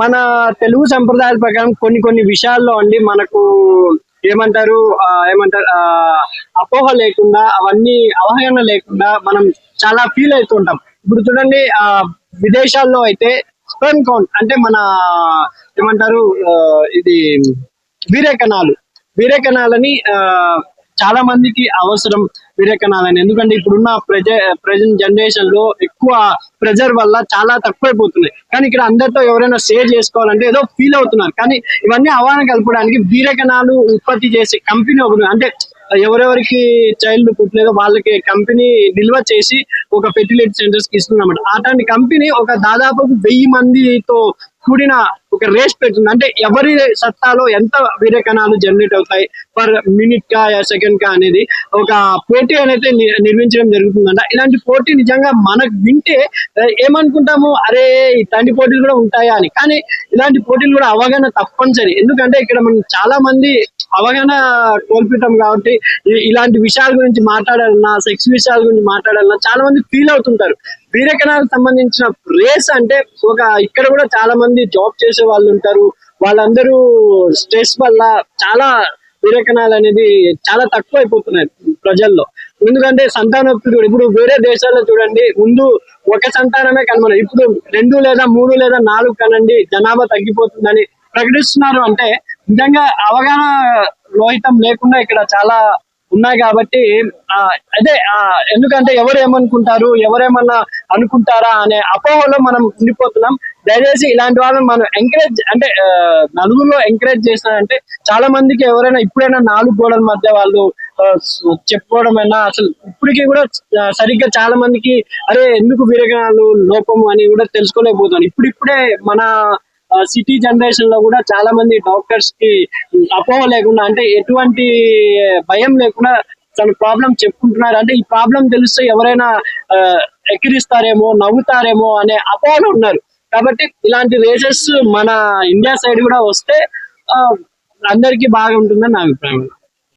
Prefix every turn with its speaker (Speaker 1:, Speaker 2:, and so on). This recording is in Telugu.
Speaker 1: మన తెలుగు సంప్రదాయాల ప్రకారం కొన్ని కొన్ని విషయాల్లో అండి మనకు ఏమంటారు ఏమంటారు అపోహ లేకుండా అవన్నీ అవగాహన లేకుండా మనం చాలా ఫీల్ అవుతుంటాం. ఇప్పుడు చూడండి ఆ విదేశాల్లో అయితే స్పెర్మ్ కౌంట్ అంటే మన ఏమంటారు ఇది వీరేకణాలు. వీరేకణాలని ఆ, చాలా మందికి అవసరం వివేకనాథన్ ఎందుకంటే ఇప్పుడున్న ప్రజ ప్రజెంట్ జనరేషన్లో ఎక్కువ ప్రెజర్ వల్ల చాలా తక్కువైపోతున్నాయి. కానీ ఇక్కడ అందరితో ఎవరైనా షేర్ చేసుకోవాలంటే ఏదో ఫీల్ అవుతున్నారు. కానీ ఇవన్నీ అవగాహన కలపడానికి వీరేకణాలు ఉత్పత్తి చేసే కంపెనీ ఒకటి అంటే ఎవరెవరికి చైల్డ్ పుట్టలేదో వాళ్ళకి కంపెనీ నిల్వ చేసి ఒక ఫెర్టిలిటీ సెంటర్స్కి ఇస్తుందన్నమాట అట్లాంటి కంపెనీ ఒక దాదాపు వెయ్యి మందితో కూడిన ఒక రేస్ పెడుతుంది. అంటే ఎవరి సత్తాలో ఎంత వీరకణాలు జనరేట్ అవుతాయి పర్ మినిట్ కా సెకండ్ కా అనేది ఒక పోటీ అనేది నిర్మించడం జరుగుతుందంట. ఇలాంటి పోటీ నిజంగా మనకు వింటే ఏమనుకుంటాము? అరే ఇట్లాంటి పోటీలు కూడా ఉంటాయా అని. కానీ ఇలాంటి పోటీలు కూడా అవగాహన తప్పనిసరి. ఎందుకంటే ఇక్కడ మనం చాలా మంది అవగాహన కోల్పోతాం కాబట్టి ఇలాంటి విషయాల గురించి మాట్లాడాలన్నా సెక్స్ విషయాల గురించి మాట్లాడాలన్నా చాలా మంది ఫీల్ అవుతుంటారు. వీరకణాలకు సంబంధించిన రేస్ అంటే ఒక ఇక్కడ కూడా చాలా మంది జాబ్ చేసే వాళ్ళు ఉంటారు. వాళ్ళందరూ స్ట్రెస్ వల్ల చాలా వీరకణాలు అనేది చాలా తక్కువ అయిపోతున్నాయి ప్రజల్లో. ఎందుకంటే సంతానోత్పత్తి ఇప్పుడు వేరే దేశాల్లో చూడండి ముందు ఒక సంతానమే కనమని ఇప్పుడు రెండు లేదా మూడు లేదా నాలుగు కనండి జనాభా తగ్గిపోతుందని ప్రకటిస్తున్నారు అంటే నిజంగా అవగాహన లోహితం లేకుండా ఇక్కడ చాలా ఉన్నాయి కాబట్టి ఆ, అదే ఆ, ఎందుకంటే ఎవరు ఏమనుకుంటారు ఎవరేమన్నా అనుకుంటారా అనే అపోహలో మనం ఉండిపోతున్నాం. దయచేసి ఇలాంటి వాళ్ళని మనం ఎంకరేజ్ అంటే ఆ, నలుగురిలో ఎంకరేజ్ చేసినారంటే చాలా మందికి ఎవరైనా ఇప్పుడైనా నాలుగు గోడల మధ్య వాళ్ళు చెప్పుకోవడం అయినా అసలు ఇప్పటికీ కూడా సరిగ్గా చాలా మందికి అరే ఎందుకు విరగాలు లోపము అని కూడా తెలుసుకోలేకపోతున్నాను ఇప్పుడిప్పుడే మన సిటీ జనరేషన్లో కూడా చాలా మంది డాక్టర్స్కి అపోహ లేకుండా అంటే ఎటువంటి భయం లేకుండా తన ప్రాబ్లం చెప్పుకుంటున్నారు. అంటే ఈ ప్రాబ్లం తెలిస్తే ఎవరైనా ఎక్కిరిస్తారేమో నవ్వుతారేమో అనే అపోహలు ఉన్నారు. కాబట్టి ఇలాంటి రేసెస్ మన ఇండియా సైడ్ కూడా వస్తే ఆ, అందరికీ బాగా ఉంటుందని నా అభిప్రాయం.